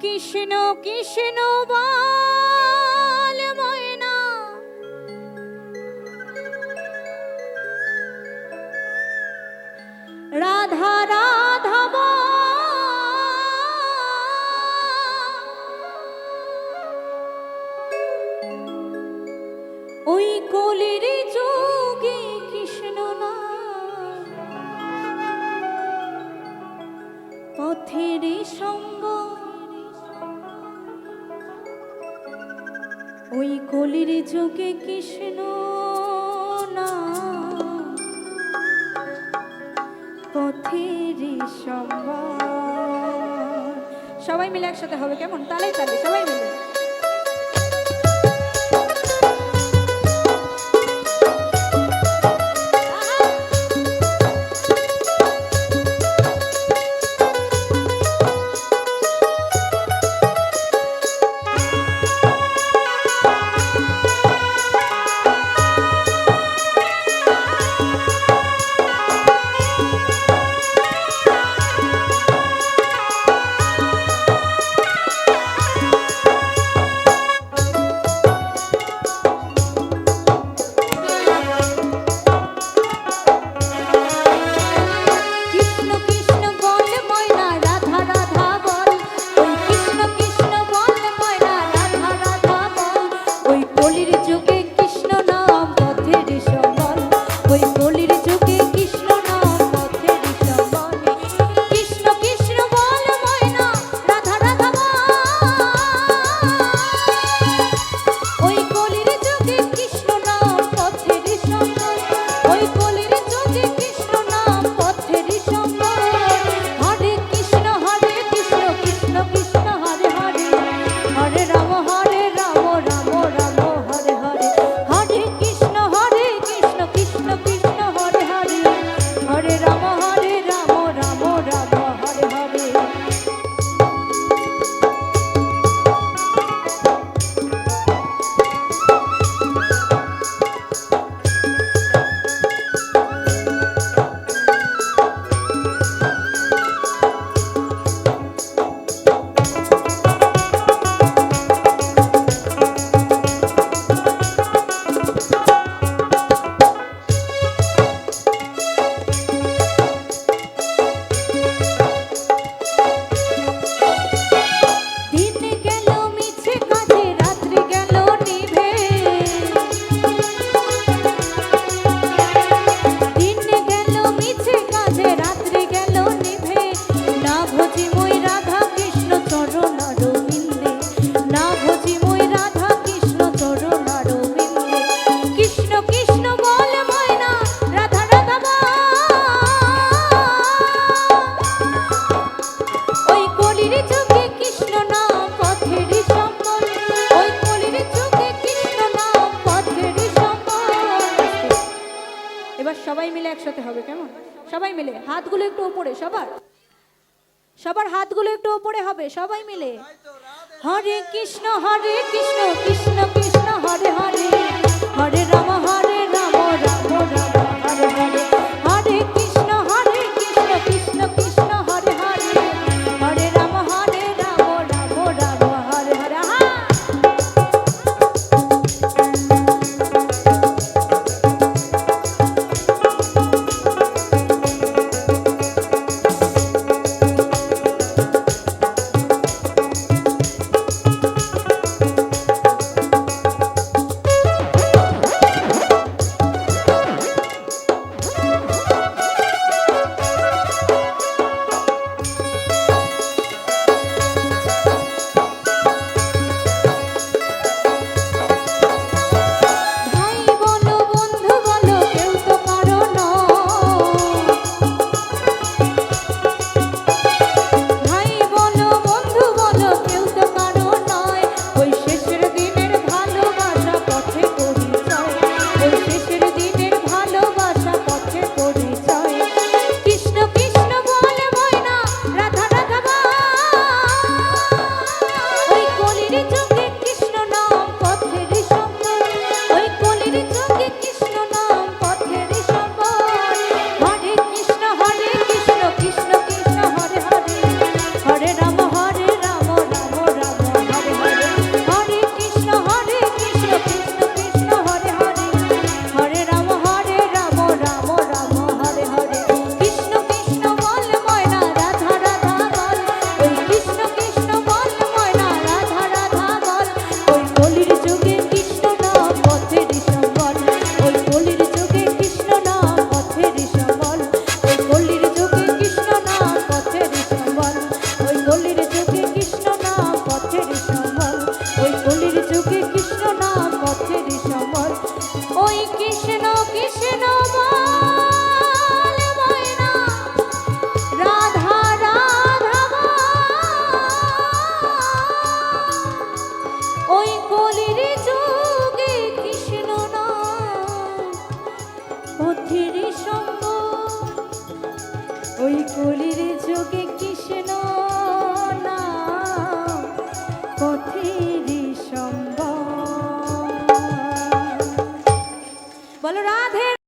কৃষ্ণ কৃষ্ণ বাল ময়না রাধা ওই কলির যুগে কৃষ্ণ না। পথের সম্ভব সবাই মিলে একসাথে হবে কেমন? তালে তালে, সবাই মিলে। এবার সবাই মিলে একসাথে হবে, কেমন? সবাই মিলে। হাতগুলো একটু ওপরে, সবার? সবার হাতগুলো একটু ওপরে হবে, সবাই মিলে। হরে কৃষ্ণ হরে কৃষ্ণ কৃষ্ণ কলির যোগে কৃষ্ণ